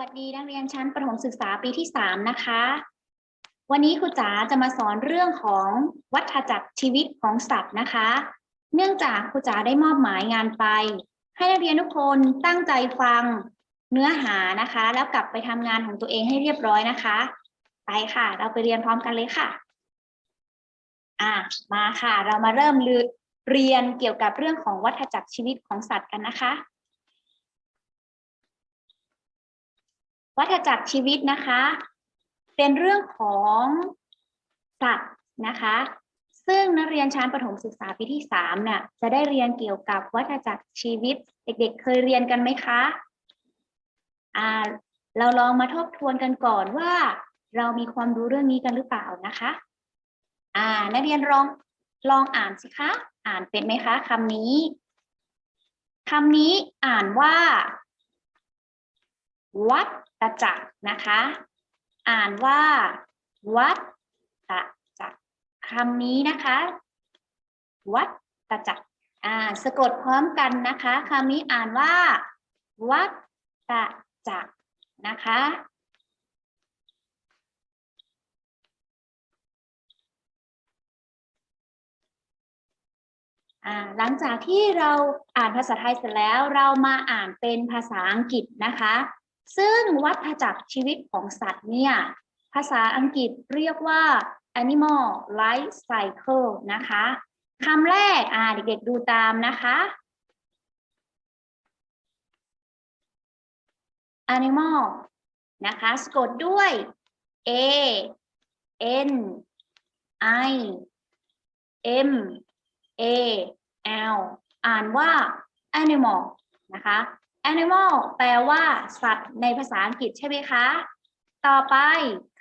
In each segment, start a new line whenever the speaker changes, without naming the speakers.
วัสดีนักเรียนชั้นประถมศึกษาปีที่ 3 นะคะ วันนี้ครูจ๋าจะมาสอนเรื่องของวัฏจักรชีวิตของสัตว์นะคะ เนื่องจากครูจ๋าได้มอบหมายงานไป ให้นักเรียนทุกคนตั้งใจฟังเนื้อหานะคะ แล้วกลับไปทำงานของตัวเองให้เรียบร้อยนะคะ ไปค่ะ เราไปเรียนพร้อมกันเลยค่ะ อะมาค่ะ เรามาเริ่มเรียนเกี่ยวกับเรื่องของวัฏจักรชีวิตของสัตว์กันนะคะ วัฏจักรชีวิตนะคะ เป็นเรื่องของสัตว์นะคะ ซึ่งนักเรียนชั้นประถมศึกษาปีที่สามเนี่ยจะได้เรียนเกี่ยวกับวัฏจักรชีวิต เด็กๆ เคยเรียนกันไหมคะอ่าเราลองมาทบทวนกันก่อนว่าเรามีความรู้เรื่องนี้กันหรือเปล่านะคะ อ่า นักเรียนลองลองอ่านสิคะ อ่านเป็นไหมคะคำนี้คำนี้อ่านว่า วัฏจักรนะคะ อ่านว่า วัฏจักรคำนี้นะคะ วัฏจักรอ่าสะกดพร้อมกันนะคะคำนี้อ่านว่า วัฏจักรนะคะอ่าหลังจากที่เราอ่านภาษาไทยเสร็จแล้วเรามาอ่านเป็นภาษาอังกฤษนะคะ ซึ่งวัฏจักรชีวิตของสัตว์เนี่ย ภาษาอังกฤษเรียกว่า animal life cycle นะคะคำแรกอ่าเด็กๆดูตามนะคะ animal นะคะสะกดด้วย a n i m a l อ่านว่า animal นะคะ animal แปลว่าสัตว์ในภาษาอังกฤษใช่ไหมคะ ต่อไป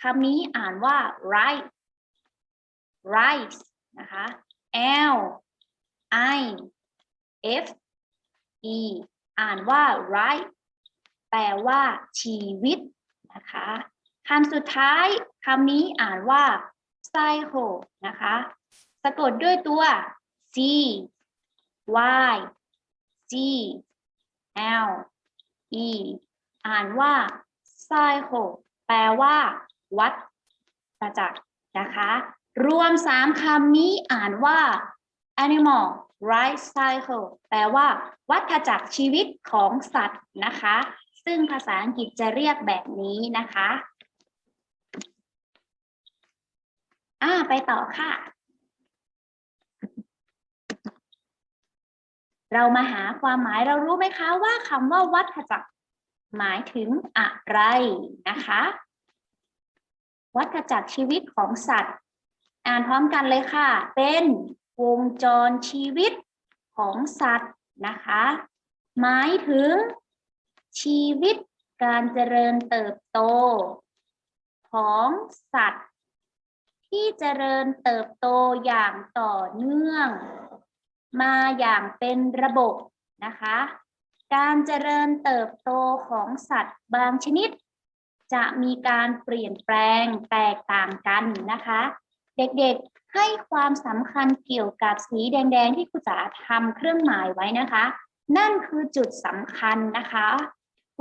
คำนี้อ่านว่า right rice นะคะ l i f e อ่านว่า right แปลว่าชีวิตนะคะคำสุดท้ายคำนี้อ่านว่า cycle นะคะ สะกดด้วยตัว c y g l e อ่านว่า cycle แปลว่า วัฏจักรนะคะ รวมสามคำนี้อ่านว่า animal life cycle แปลว่า วัฏจักรชีวิตของสัตว์นะคะ ซึ่งภาษาอังกฤษจะเรียกแบบนี้นะคะ อ่าไปต่อค่ะ เรามาหาความหมายเรารู้ไหมคะว่าคำว่าวัฏจักรหมายถึงอะไรนะคะ วัฏจักรชีวิตของสัตว์ อ่านพร้อมกันเลยค่ะ เป็นวงจรชีวิตของสัตว์นะคะ หมายถึงชีวิตการเจริญเติบโต ของสัตว์ ที่เจริญเติบโตอย่างต่อเนื่อง มาอย่างเป็นระบบนะคะ การเจริญเติบโตของสัตว์บางชนิด จะมีการเปลี่ยนแปลงแตกต่างกันนะคะ เด็กๆให้ความสำคัญเกี่ยวกับสีแดง ๆ ที่ครูจ๋าทำเครื่องหมายไว้นะคะ นั่นคือจุดสำคัญนะคะ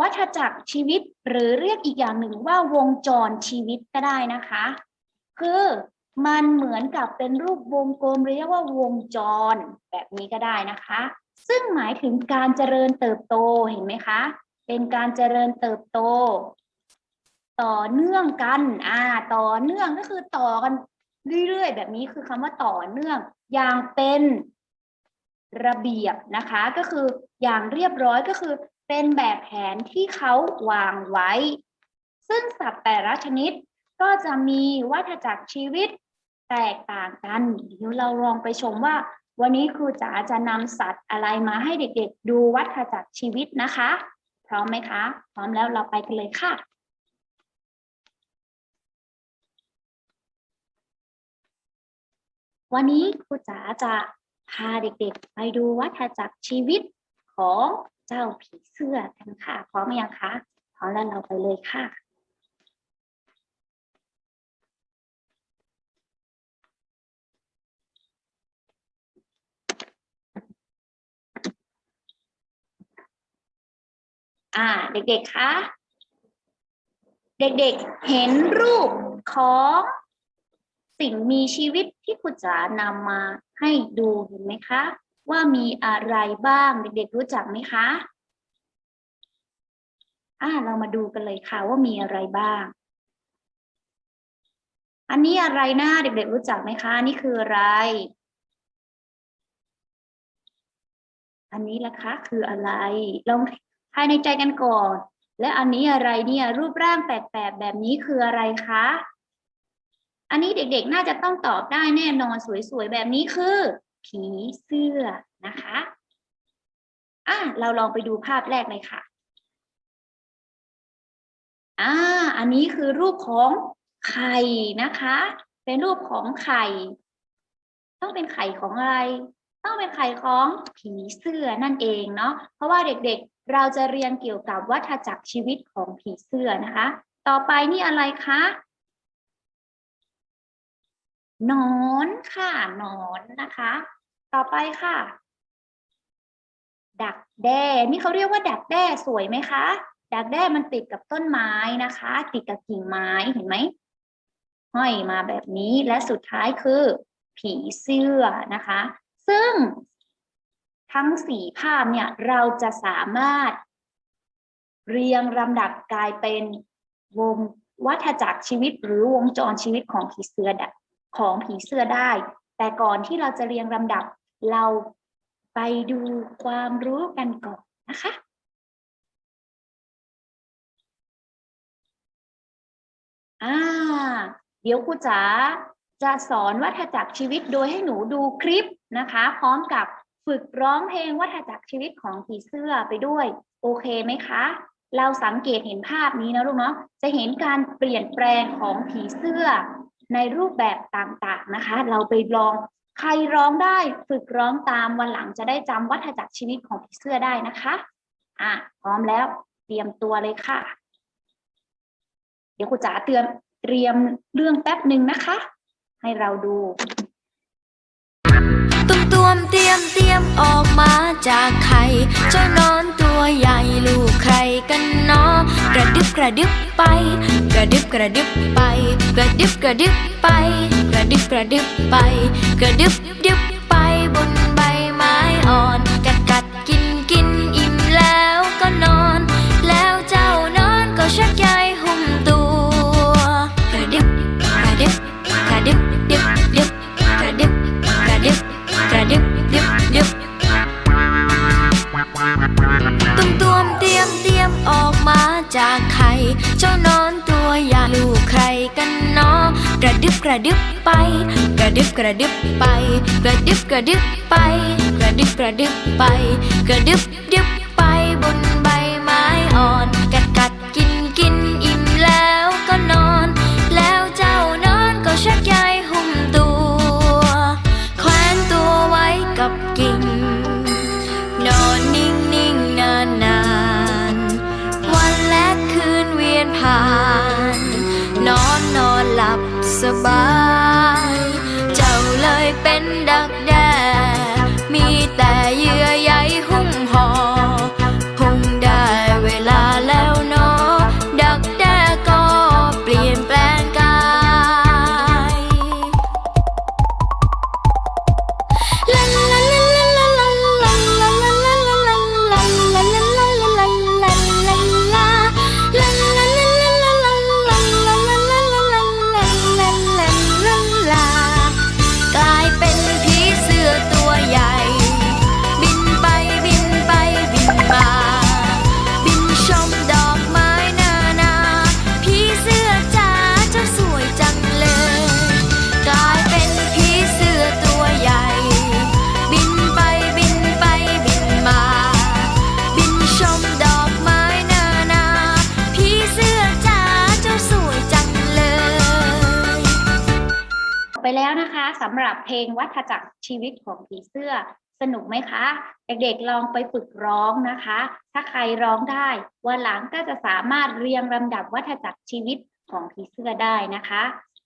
วัฏจักรชีวิตหรือเรียกอีกอย่างหนึ่งว่าวงจรชีวิตก็ได้นะคะ คือ มันเหมือนกับเป็นรูปวงกลมเรียกว่าวงจรแบบนี้ก็ได้นะคะ ซึ่งหมายถึงการเจริญเติบโตเห็นไหมคะ เป็นการเจริญเติบโต ต่อเนื่องกันอ่าต่อเนื่องก็คือต่อกันเรื่อยๆ แบบนี้คือคำว่าต่อเนื่องอย่างเป็นระเบียบนะคะ ก็คืออย่างเรียบร้อยก็คือเป็นแบบแผนที่เขาวางไว้ ซึ่งสัตว์แต่ละชนิดก็จะมีวัฏจักรชีวิต แตกต่างกันเดี๋ยวเราลองไปชมว่า วันนี้ครูจ๋าจะนำสัตว์อะไรมาให้เด็กๆ ดูวัฏจักรชีวิตนะคะ พร้อมไหมคะ พร้อมแล้วเราไปกันเลยค่ะวันนี้ครูจ๋าจะพาเด็กๆ ไปดูวัฏจักรชีวิตของเจ้าผีเสื้อกันค่ะ พร้อมไหมยังคะพร้อมแล้วเราไปเลยค่ะ่า เด็กๆ คะ เด็กๆ เห็นรูปของสิ่งมีชีวิตที่ครูจ๋านำมาให้ดูเห็นไหมคะ ว่ามีอะไรบ้าง เด็กๆ รู้จักไหมคะ อ่า เรามาดูกันเลยค่ะว่ามีอะไรบ้าง อันนี้อะไรนะเด็กๆ รู้จักไหมคะ นี่คืออะไรอันนี้ล่ะคะคืออะไรลองายในใจกันก่อน และอันนี้อะไรเนี่ยรูปร่างแปลกๆแบบนี้คืออะไรคะ อันนี้เด็กๆน่าจะต้องตอบได้แน่นอนสวยๆแบบนี้คือ ผีเสื้อนะคะอะเราลองไปดูภาพแรกเลยค่ะอ่าอันนี้คือรูปของไข่นะคะ เป็นรูปของไข่ ต้องเป็นไข่ของอะไร ต้องเป็นไข่ของผีเสื้อนั่นเองเนาะเพราะว่าเด็กๆเราจะเรียนเกี่ยวกับวัฏจักรชีวิตของผีเสื้อนะคะ ต่อไปนี่อะไรคะนอนค่ะนอนนะคะ ต่อไปค่ะ ดักแด้นี่เขาเรียกว่าดักแด้สวยไหมคะดักแด้มันติดกับต้นไม้นะคะ ติดกับกิ่งไม้เห็นไหมห้อยมาแบบนี้และสุดท้ายคือ ผีเสื้อนะคะ ซึ่งทั้งสี่ภาพเนี่ยเราจะสามารถเรียงลำดับกลายเป็นวงวัฏจักรชีวิตหรือวงจรชีวิตของผีเสื้อของผีเสื้อได้ แต่ก่อนที่เราจะเรียงลำดับเราไปดูความรู้กันก่อนนะคะ อ่า เดี๋ยวครูจ๋าจะสอนวัฏจักรชีวิตโดยให้หนูดูคลิป นะคะ พร้อมกับฝึกร้องเพลงวัฏจักรชีวิตของผีเสื้อไปด้วย โอเคไหมคะ เราสังเกตเห็นภาพนี้นะลูกเนาะจะเห็นการเปลี่ยนแปลงของผีเสื้อในรูปแบบต่างๆนะคะ เราไปลองใครร้องได้ฝึกร้องตามวันหลังจะได้จำวัฏจักรชีวิตของผีเสื้อได้นะคะอะพร้อมแล้วเตรียมตัวเลยค่ะ เดี๋ยวครูจ๋าเตือนเตรียมเรื่องแป๊บหนึ่งนะคะ ให้เราดู
วมเตรียมเตรียมออกมาจากไข่เจ้านอนตัวใหญ่ลูกใครกันเนาะกระดึบกระดึบไป กระดึบกระดึบไป กระดึบกระดึบไป กระดึบกระดึบไป กระดึบดึบไปบนใบไม้อ่อนกัดกัดกินกินอิ่มแล้วก็นอน แล้วเจ้านอนก็ชักใย จากใคร เจ้านอนตัวใหญ่ลูกใครกันเนาะกระดึบกระดึบไป กระดึบกระดึบไป กระดึบกระดึบไป กระดึบกระดึบไป กระดึบดึบ sabah ำหรับเพลงวัฏจักรชีวิตของผีเสื้อสนุกไหมคะ เด็กๆลองไปฝึกร้องนะคะ ถ้าใครร้องได้ วันหลังก็จะสามารถเรียงลำดับวัฏจักรชีวิตของผีเสื้อได้นะคะ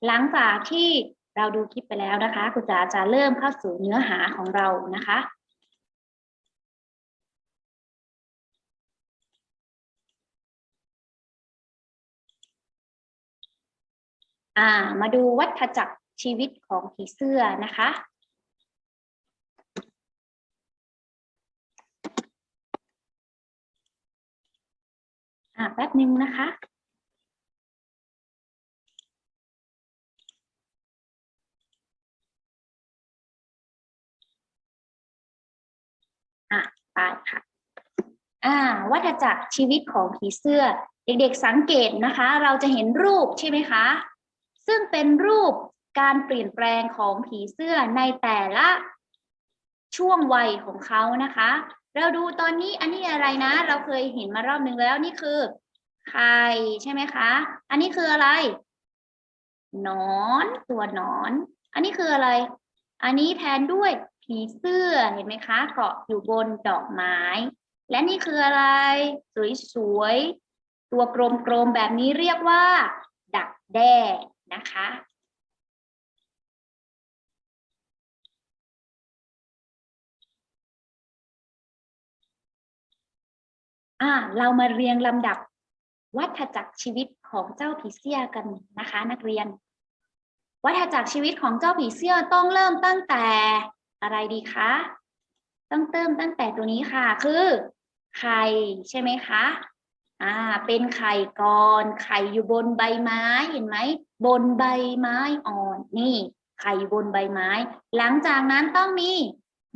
หลังจากที่เราดูคลิปไปแล้วนะคะคุณจ๋าจะเริ่มเข้าสู่เนื้อหาของเรานะคะ
อ่า มาดูวัฏจักร ชีวิตของผีเสื้อนะคะ อ่าแป๊บหนึ่งนะคะอะไปค่ะอ่าวัฏจักรชีวิตของผีเสื้อ เด็กๆสังเกตนะคะ เราจะเห็นรูปใช่ไหมคะ ซึ่งเป็นรูป การเปลี่ยนแปลงของผีเสื้อในแต่ละช่วงวัยของเขานะคะ เราดูตอนนี้อันนี้อะไรนะ เราเคยเห็นมารอบหนึ่งแล้วนี่คือไข่ใช่ไหมคะ อันนี้คืออะไร นอนตัวนอน อันนี้คืออะไร อันนี้แทนด้วยผีเสื้อเห็นไหมคะ เกาะอยู่บนดอกไม้ และนี่คืออะไรสวยๆตัวกลมๆแบบนี้เรียกว่า ดักแด้นะคะ อ่าเรามาเรียงลำดับวัฏจักรชีวิตของเจ้าผีเสื้อกันนะคะ นักเรียน วัฏจักรชีวิตของเจ้าผีเสื้อต้องเริ่มตั้งแต่อะไรดีคะต้องเติมตั้งแต่ตัวนี้ค่ะ คือไข่ใช่ไหมคะอ่าเป็นไข่ก่อนไข่อยู่บนใบไม้เห็นไหมบนใบไม้อ่อนนี่ไข่อยู่บนใบไม้ หลังจากนั้นต้องมี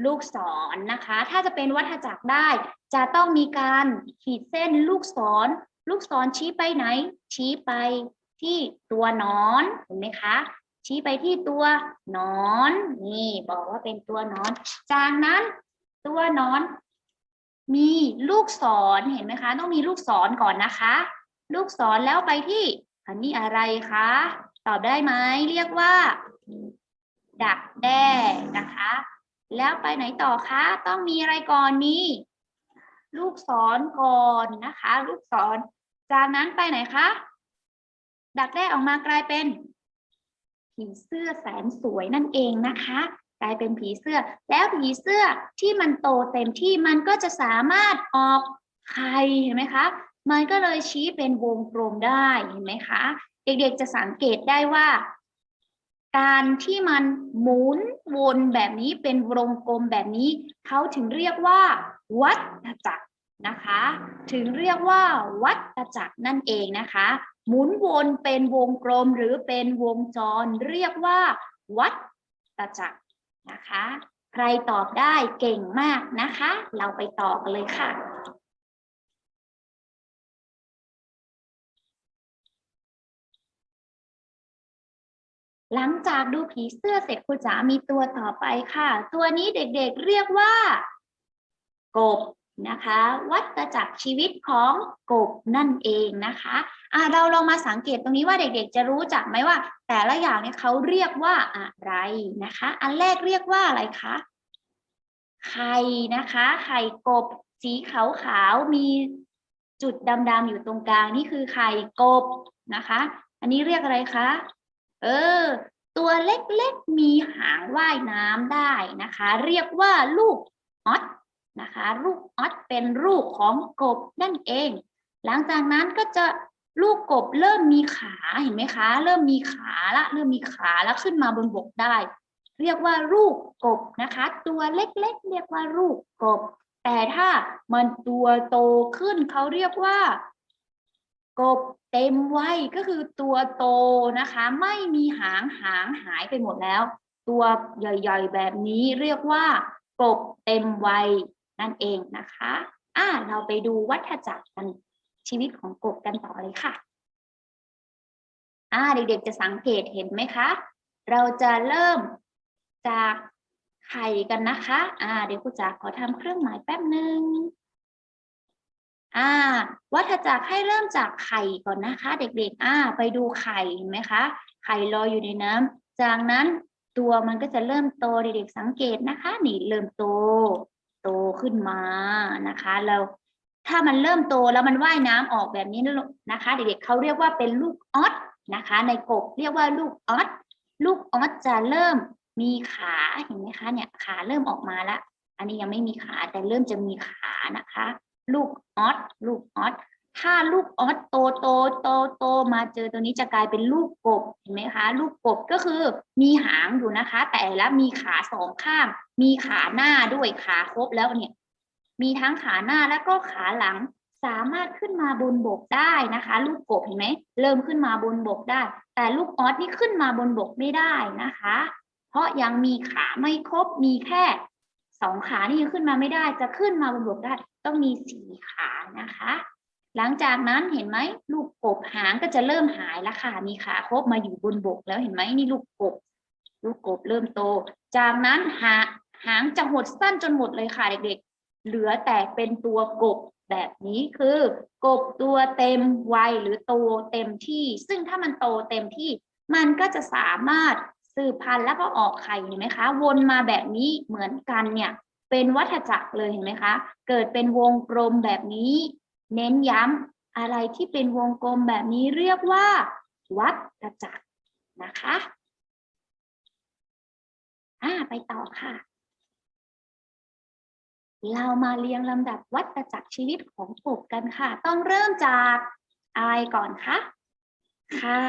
ลูกศรนะคะ ถ้าจะเป็นวัฏจักรได้ จะต้องมีการขีดเส้นลูกศร ลูกศรชี้ไปไหน ชี้ไปที่ตัวนอนเห็นไหมคะ ชี้ไปที่ตัวนอน นี่บอกว่าเป็นตัวนอน จากนั้นตัวนอน มีลูกศรเห็นไหมคะ ต้องมีลูกศรก่อนนะคะ ลูกศรแล้วไปที่ อันนี้อะไรคะ ตอบได้ไหมเรียกว่า ดักแด้นะคะ แล้วไปไหนต่อคะ ต้องมีอะไรก่อนมีลูกศรก่อนนะคะ ลูกศร จากนั้นไปไหนคะ ดักแด้ออกมากลายเป็น ผีเสื้อแสนสวยนั่นเองนะคะ กลายเป็นผีเสื้อ แล้วผีเสื้อที่มันโตเต็มที่มันก็จะสามารถออกไข่เห็นไหมคะ มันก็เลยชี้เป็นวงกลมได้เห็นไหมคะ เด็กๆจะสังเกตได้ว่า การที่มันหมุนวนแบบนี้เป็นวงกลมแบบนี้ เขาถึงเรียกว่า วัฏจักรนะคะ ถึงเรียกว่า วัฏจักรนั่นเองนะคะ หมุนวนเป็นวงกลมหรือเป็นวงจร เรียกว่า วัฏจักรนะคะ ใครตอบได้เก่งมากนะคะ เราไปต่อกันเลยค่ะ หลังจากดูผีเสื้อเสร็จครูจ๋ามีตัวต่อไปค่ะ ตัวนี้เด็กๆเรียกว่า กบนะคะ วัฏจักรชีวิตของกบนั่นเองนะคะอะเราลองมาสังเกตตรงนี้ว่าเด็กๆ จะรู้จักไหมว่า แต่ละอย่างเนี่ยเขาเรียกว่าอะไรนะคะ อันแรกเรียกว่าอะไรคะไข่นะคะ ไข่กบ สีขาวๆมีจุดดำๆอยู่ตรงกลางนี่คือไข่กบนะคะ อันนี้เรียกอะไรคะ เออ ตัวเล็กๆมีหางว่ายน้ำได้นะคะ เรียกว่าลูกออสนะคะ ลูกออสเป็นลูกของกบนั่นเอง หลังจากนั้นก็จะลูกกบเริ่มมีขาเห็นไหมคะ เริ่มมีขาละ เริ่มมีขาแล้วขึ้นมาบนบกได้ เรียกว่าลูกกบนะคะ ตัวเล็กๆ เรียกว่าลูกกบ แต่ถ้ามันตัวโตขึ้นเขาเรียกว่า กบเต็มวัยก็คือตัวโตนะคะ ไม่มีหางหางหายไปหมดแล้ว ตัวใหญ่ๆแบบนี้เรียกว่ากบเต็มวัยนั่นเองนะคะอ่าเราไปดูวัฏจักรกันชีวิตของกบกันต่อเลยค่ะอ่าเด็กๆจะสังเกตเห็นไหมคะ เราจะเริ่มจากไข่กันนะคะ อ่าเดี๋ยวครูจ๋าขอทำเครื่องหมายแป๊บหนึ่ง อ่าวัฏจักรให้เริ่มจากไข่ก่อนนะคะ เด็กๆอ่าไปดูไข่เห็นไหมคะไข่ลอยอยู่ในน้ำจากนั้นตัวมันก็จะเริ่มโตเด็กๆสังเกตนะคะ นี่เริ่มโต โตขึ้นมานะคะแล้วถ้ามันเริ่มโตแล้วมันว่ายน้ำออกแบบนี้นะคะ เด็กๆเขาเรียกว่าเป็นลูกออสนะคะ ในกบเรียกว่าลูกออสลูกออสจะเริ่มมีขาเห็นไหมคะเนี่ยขาเริ่มออกมาล้วอันนี้ยังไม่มีขาแต่เริ่มจะมีขานะคะ ลูกออสลูกออสถ้าลูกออสโตโตโตโตมาเจอตัวนี้จะกลายเป็นลูกกบเห็นไหมคะ ลูกกบก็คือมีหางอยู่นะคะ แต่ละมีขาสองข้าง มีขาหน้าด้วยขาครบแล้วเนี่ย มีทั้งขาหน้าแล้วก็ขาหลังสามารถขึ้นมาบนบกได้นะคะ ลูกกบเห็นไหมเริ่มขึ้นมาบนบกได้ แต่ลูกออสนี่ขึ้นมาบนบกไม่ได้นะคะ เพราะยังมีขาไม่ครบมีแค่ สองขานี่ยังขึ้นมาไม่ได้ จะขึ้นมาบนบกได้ต้องมีสี่ขานะคะ หลังจากนั้นเห็นไหมลูกกบหางก็จะเริ่มหายแล้วค่ะมีขาครบมาอยู่บนบกแล้วเห็นไหมนี่ลูกกบ ลูกกบเริ่มโต จากนั้นหาหางจะหดสั้นจนหมดเลยค่ะเด็กๆ เหลือแต่เป็นตัวกบแบบนี้คือกบตัวเต็มวัยหรือโตเต็มที่ ซึ่งถ้ามันโตเต็มที่ มันก็จะสามารถ สืบพันธุ์แล้วก็ออกไข่เห็นไหมคะ วนมาแบบนี้เหมือนกันเนี่ย เป็นวัฏจักรเลยเห็นไหมคะ เกิดเป็นวงกลมแบบนี้ เน้นย้ำอะไรที่เป็นวงกลมแบบนี้เรียกว่า วัฏจักรนะคะอ่าไปต่อค่ะ เรามาเรียงลำดับวัฏจักรชีวิตของกบกันค่ะ ต้องเริ่มจากอะไรก่อนคะไข่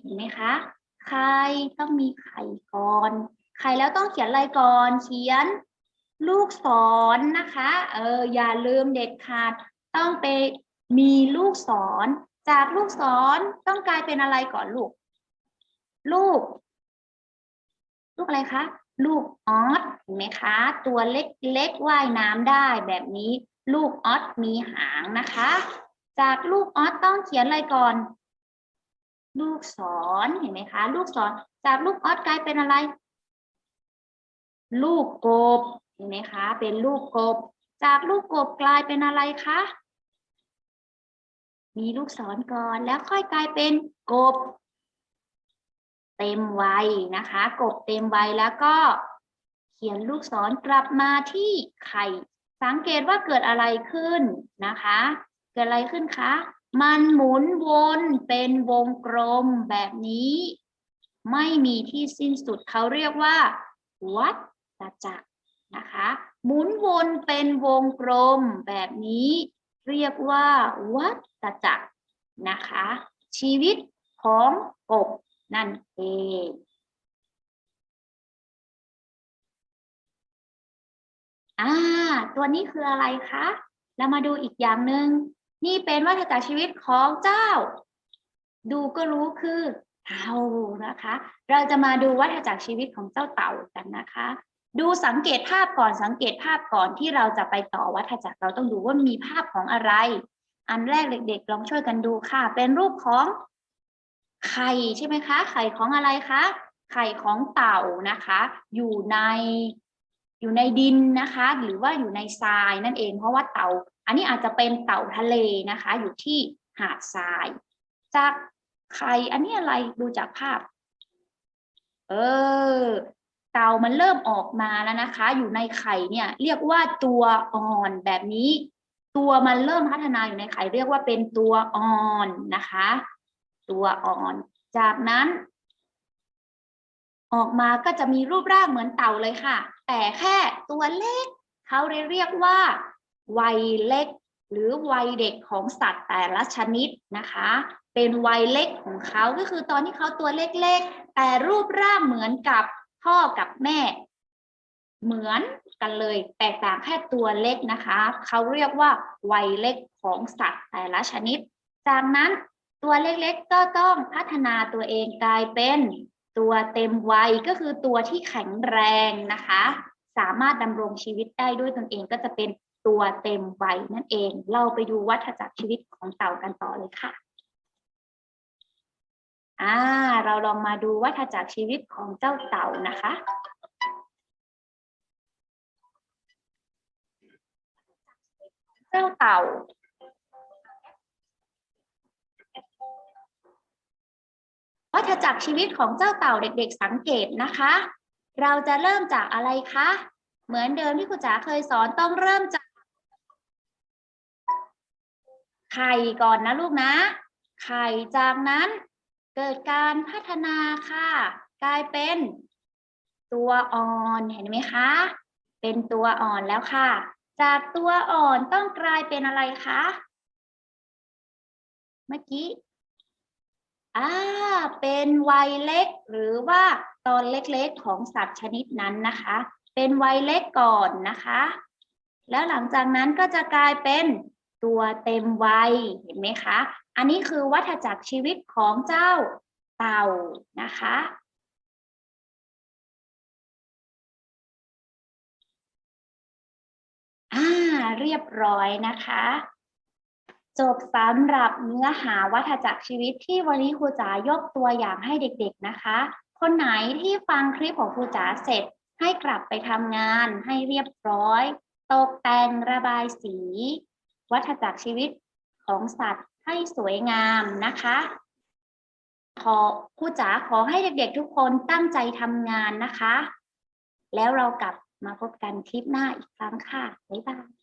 เห็นไหมคะ ไข่ต้องมีไข่ก่อน ไข่แล้วต้องเขียนอะไรก่อน เขียนลูกศรนนะคะ เอออย่าลืมเด็ดขาด ต้องไปมีลูกศร จากลูกศรต้องกลายเป็นอะไรก่อนลูก ลูก ลูกอะไรคะ ลูกออสเห็นไหมคะ ตัวเล็กๆว่ายน้ำได้แบบนี้ ลูกออสมีหางนะคะ จากลูกออสต้องเขียนอะไรก่อน ลูกศรเห็นไหมคะ ลูกศรจากลูกออสกลายเป็นอะไร ลูกกบเห็นไหมคะ เป็นลูกกบ จากลูกกบกลายเป็นอะไรคะมีลูกศรก่อนแล้วค่อยกลายเป็นกบ เต็มวัยนะคะ กบเต็มวัยแล้วก็ เขียนลูกศรกลับมาที่ไข่ สังเกตว่าเกิดอะไรขึ้นนะคะ เกิดอะไรขึ้นคะ มันหมุนวนเป็นวงกลมแบบนี้ ไม่มีที่สิ้นสุดเขาเรียกว่า วัฏจักรนะคะ หมุนวนเป็นวงกลมแบบนี้ เรียกว่า วัฏจักรนะคะ ชีวิตของกบนั่นเองอ่าตัวนี้คืออะไรคะ แล้วมาดูอีกอย่างหนึ่ง นี่เป็นวัฏจักรชีวิตของเจ้า ดูก็รู้คือเต่านะคะ เราจะมาดูวัฏจักรชีวิตของเจ้าเต่ากันนะคะ ดูสังเกตภาพก่อนสังเกตภาพก่อนที่เราจะไปต่อวัฏจักรเราต้องดูว่ามีภาพของอะไร อันแรกเด็กๆลองช่วยกันดูค่ะ เป็นรูปของไข่ใช่ไหมคะ ไข่ของอะไรคะไข่ของเต่านะคะ อยู่ในอยู่ในดินนะคะ หรือว่าอยู่ในทรายนั่นเอง เพราะว่าเต่า อันนี้อาจจะเป็นเต่าทะเลนะคะ อยู่ที่หาดทราย จากไข่อันนี้อะไรดูจากภาพ เออ เต่ามันเริ่มออกมาแล้วนะคะ อยู่ในไข่เนี่ย เรียกว่าตัวอ่อนแบบนี้ ตัวมันเริ่มพัฒนาอยู่ในไข่เรียกว่าเป็นตัวอ่อนนะคะ ตัวอ่อน จากนั้น ออกมาก็จะมีรูปร่างเหมือนเต่าเลยค่ะ แต่แค่ตัวเล็กเขาเรียกว่า วัยเล็กหรือวัยเด็กของสัตว์แต่ละชนิดนะคะ เป็นวัยเล็กของเขาก็คือตอนที่เขาตัวเล็กๆ แต่รูปร่างเหมือนกับพ่อกับแม่ เหมือนกันเลยแตกต่างแค่ตัวเล็กนะคะเขาเรียกว่าวัยเล็กของสัตว์แต่ละชนิด จากนั้นตัวเล็กๆก็ต้องพัฒนาตัวเองกลายเป็นตัวเต็มวัยก็คือตัวที่แข็งแรงนะคะ สามารถดำรงชีวิตได้ด้วยตนเองก็จะเป็น ตัวเต็มวัยนั่นเอง เราไปดูวัฏจักรชีวิตของเต่ากันต่อเลยค่ะอ่าเราลองมาดูวัฏจักรชีวิตของเจ้าเต่านะคะ เจ้าเต่าวัฏจักรชีวิตของเจ้าเต่าเด็ก ๆ สังเกตนะคะ เราจะเริ่มจากอะไรคะ เหมือนเดิมที่ครูจ๋าเคยสอนต้องเริ่มจาก ไข่ก่อนนะลูกนะ ไข่จากนั้นเกิดการพัฒนาค่ะ กลายเป็นตัวอ่อนเห็นไหมคะ เป็นตัวอ่อนแล้วค่ะ จากตัวอ่อนต้องกลายเป็นอะไรคะ เมื่อกี้อ่าเป็นวัยเล็กหรือว่าตอนเล็กๆของสัตว์ชนิดนั้นนะคะ เป็นวัยเล็กก่อนนะคะ แล้วหลังจากนั้นก็จะกลายเป็น ตัวเต็มวัยเห็นไหมคะ อันนี้คือวัฏจักรชีวิตของเจ้าเต่านะคะ อ่าเรียบร้อยนะคะ จบสำหรับเนื้อหาวัฏจักรชีวิตที่วันนี้ครูจ๋ายกตัวอย่างให้เด็กๆนะคะ คนไหนที่ฟังคลิปของครูจ๋าเสร็จให้กลับไปทำงานให้เรียบร้อย ตกแต่งระบายสี วัฏจักรชีวิตของสัตว์ให้สวยงามนะคะ ขอครูจ๋าขอให้เด็กๆทุกคนตั้งใจทำงานนะคะ แล้วเรากลับมาพบกันคลิปหน้าอีกครั้งค่ะ บ๊ายบาย